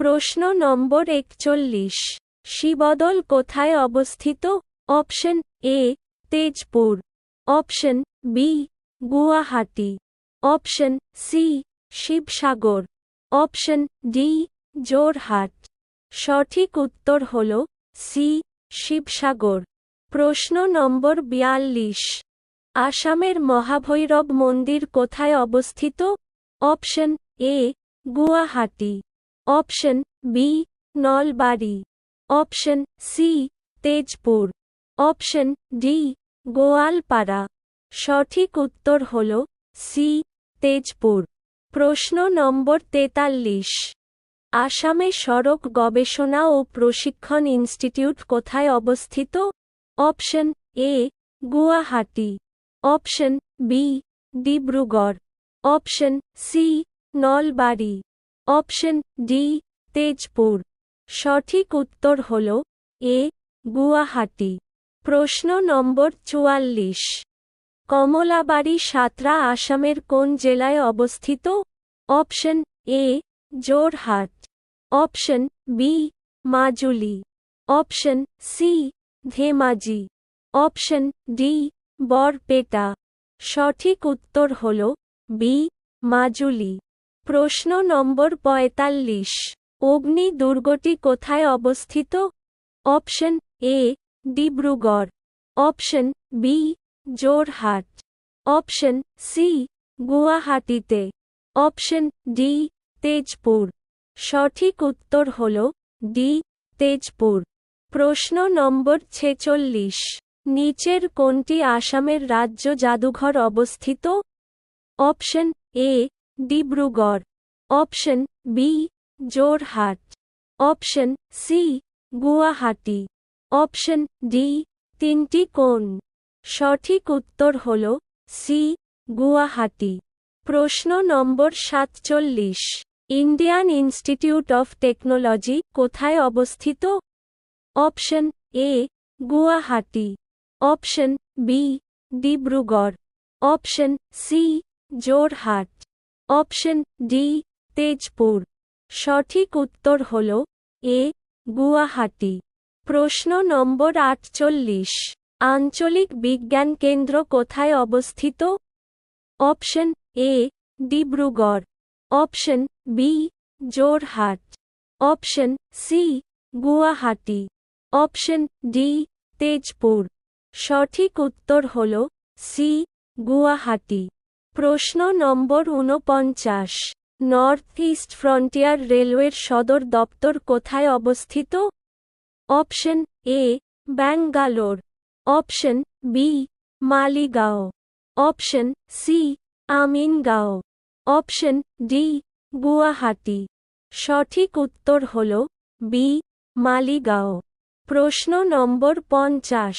প্রশ্ন নম্বর একচল্লিশ। শিবদল কোথায় অবস্থিত? Option A, Tezpur. Option B, Guwahati. Option C, Sivasagar. Option D Jorhat সঠিক উত্তর হল সি, শিবসাগর। প্রশ্ন নম্বর বিয়াল্লিশ। আসামের মহাভৈরব মন্দির কোথায় অবস্থিত? Option A, Guwahati. Option B Nalbari option C Tezpur option D Goalpara সঠিক উত্তর হল সি তেজপুর। প্রশ্ন নম্বর তেতাল্লিশ। আসামে সড়ক গবেষণা ও প্রশিক্ষণ ইনস্টিটিউট কোথায় অবস্থিত? Option A Guwahati. Option B Dibrugarh. Option C Nalbari. Option D, Tezpur. সঠিক উত্তর হল এ, গুয়াহাটি। প্রশ্ন নম্বর চুয়াল্লিশ। কমলাবাড়ি সাতরা আসামের কোন জেলায় অবস্থিত? Option A, Jorhat. Option B, Majuli. Option C, Dhemaji. Option D, Barpeta. সঠিক উত্তর হল বি, মাজুলি। প্রশ্ন নম্বর পঁয়তাল্লিশ। অগ্নি দুর্গটি কোথায় অবস্থিত? Option A, Dibrugarh. Option B, Jorhat. Option C, গুয়াহাটিতে। Option D, Tezpur. সঠিক উত্তর হল ডি, তেজপুর। প্রশ্ন নম্বর ছেচল্লিশ। নিচের কোনটি আসামের রাজ্য জাদুঘর অবস্থিত? Option A Dibrugarh. Option B Jorhat. Option C Guwahati. Option D তিনটি কোন সঠিক উত্তর হল সি গুয়াহাটি। প্রশ্ন নম্বর সাতচল্লিশ। ইন্ডিয়ান ইনস্টিটিউট অফ টেকনোলজি কোথায় অবস্থিত? Option A Guwahati. Option B Dibrugarh. Option C Jorhat. Option D, Tezpur. সঠিক উত্তর হল এ, গুয়াহাটি। প্রশ্ন নম্বর আটচল্লিশ। আঞ্চলিক বিজ্ঞান কেন্দ্র কোথায় অবস্থিত? Option A, Dibrugarh. Option B, Jorhat. Option C, Guwahati. Option D, Tezpur. সঠিক উত্তর হল সি, গুয়াহাটি। প্রশ্ন নম্বর ঊনপঞ্চাশ। নর্থ ইস্ট ফ্রন্টিয়ার রেলওয়ের সদর দপ্তর কোথায় অবস্থিত? Option A Bangalore option B Maligaon option C Amingaon option D Guwahati সঠিক উত্তর হল বি মালিগাঁও প্রশ্ন নম্বর পঞ্চাশ।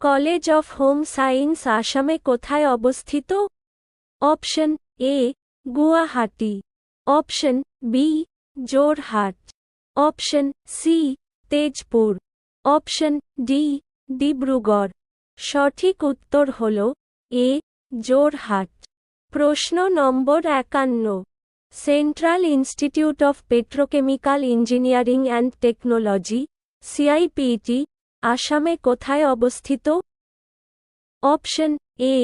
কলেজ অফ হোম সায়েন্স আসামে কোথায় অবস্থিত? Option A Guwahati option B Jorhat option C Tezpur option D Dibrugarh সঠিক উত্তর হল এ জোরহাট প্রশ্ন নম্বর একান্ন। Central institute of petrochemical engineering and technology CIPT আসামে কোথায় অবস্থিত? অপশন এ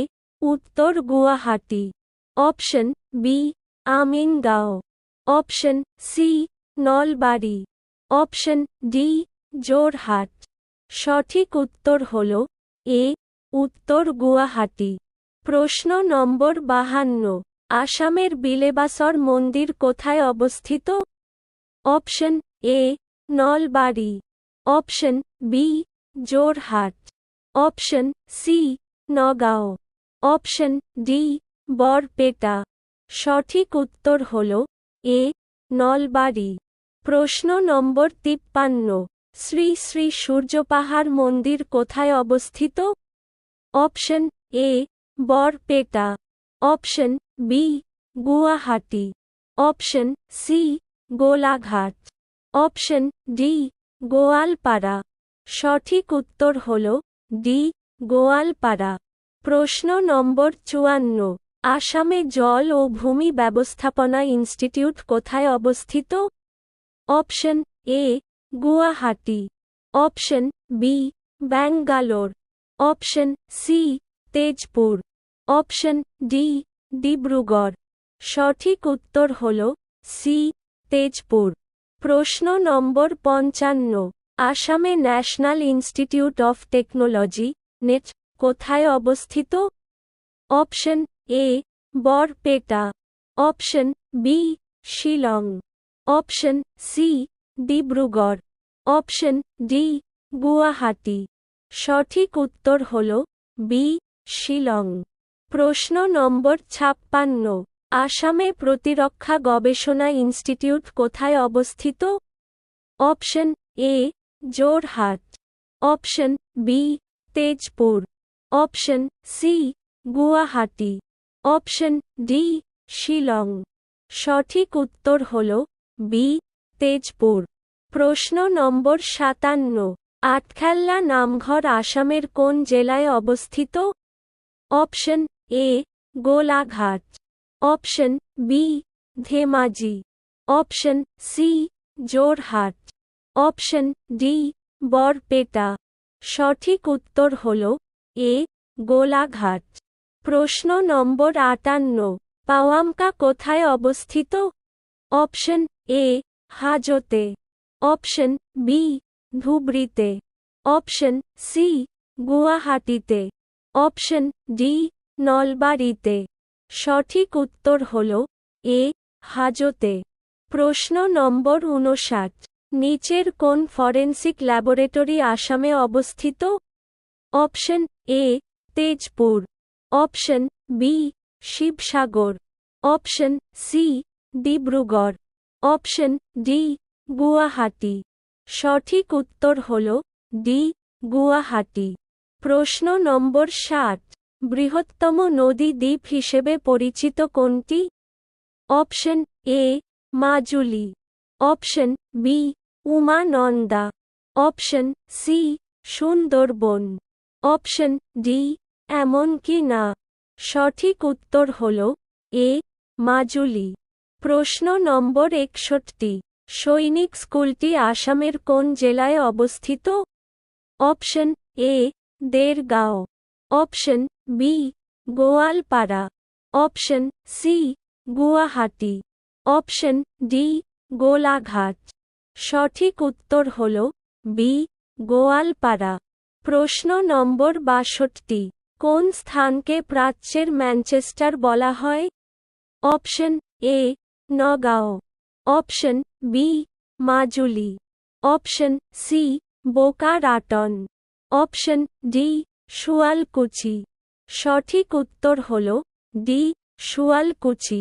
উত্তর Guwahati. Option B Amingaon option C Nalbari. Option D Jorhat সঠিক উত্তর হল এ উত্তর গুয়াহাটি। প্রশ্ন নম্বর বাহান্ন, আসামের বিলেবাসর মন্দির কোথায় অবস্থিত? Option A Nalbari. Option B Jorhat option C Nagaon. Option D Barpeta সঠিক উত্তর হল এ, নলবাড়ি। প্রশ্ন নম্বর তিপ্পান্ন, শ্রী শ্রী সূর্যপাহাড় মন্দির কোথায় অবস্থিত? Option A Barpeta option B, Guwahati. Option C, Golaghat. Option D, Goalpara. সঠিক উত্তর হল ডি, গোয়ালপাড়া। প্রশ্ন নম্বর চুয়ান্ন। আসামে জল ও ভূমি ব্যবস্থাপনা ইনস্টিটিউট কোথায় অবস্থিত? Option A, Guwahati. Option B, Bangalore. Option C, Tezpur. Option D, Dibrugarh. সঠিক উত্তর হল সি, তেজপুর। প্রশ্ন নম্বর পঞ্চান্ন। আসামে national institute of technology, net কোথায় অবস্থিত? Option A, Barpeta. Option B, Shillong. Option C, Dibrugarh. Option D, Guwahati. সঠিক উত্তর হল বি, শিলং। প্রশ্ন নম্বর ছাপ্পান্ন। আসামে প্রতিরক্ষা গবেষণা ইনস্টিটিউট কোথায় অবস্থিত? Option A, Jorhat. Option B, Tezpur. Option C Guwahati option D Shillong সঠিক উত্তর হল বি তেজপুর। প্রশ্ন নম্বর সাতান্ন, আটখেল্লা নামঘর আসামের কোন জেলায় অবস্থিত? Option A Golaghat. Option B Dhemaji. Option C Jorhat. Option D Barpeta. সঠিক উত্তর হল এ, গোলাঘাট। প্রশ্ন নম্বর আটান্ন, পাওয়ামকা কোথায় অবস্থিত? অপশন এ, হাজতে। অপশন বি, ধুবড়িতে। অপশন সি, গুয়াহাটিতে। অপশন ডি, নলবাড়িতে। সঠিক উত্তর হল এ, হাজতে। প্রশ্ন নম্বর উনষাট, নিচের কোন ফরেন্সিক ল্যাবরেটরি আসামে অবস্থিত? Option A Tezpur option B Sivasagar option C Dibrugarh option D Guwahati সঠিক উত্তর হল ডি গুয়াহাটি। প্রশ্ন নম্বর ষাট, বৃহত্তম নদী দ্বীপ হিসেবে পরিচিত কোনটি? Option A Majuli. Option B Umananda. Option C Sundarban. Option D এমনকি না? সঠিক উত্তর হল এ, মাজুলি। প্রশ্ন নম্বর একষট্টি, সৈনিক স্কুলটি আসামের কোন জেলায় অবস্থিত? Option A Dergaon option B Goalpara. Option C Guwahati. Option D Golaghat. সঠিক উত্তর হল বি, গোয়ালপাড়া। প্রশ্ন নম্বর বাষট্টি। কোন স্থানকে প্রাচ্যের ম্যানচেস্টার বলা হয়? Option A, Nagaon. Option B, Majuli. Option C বোকারাটন option D Sualkuchi সঠিক উত্তর হল ডি সুয়ালকুচি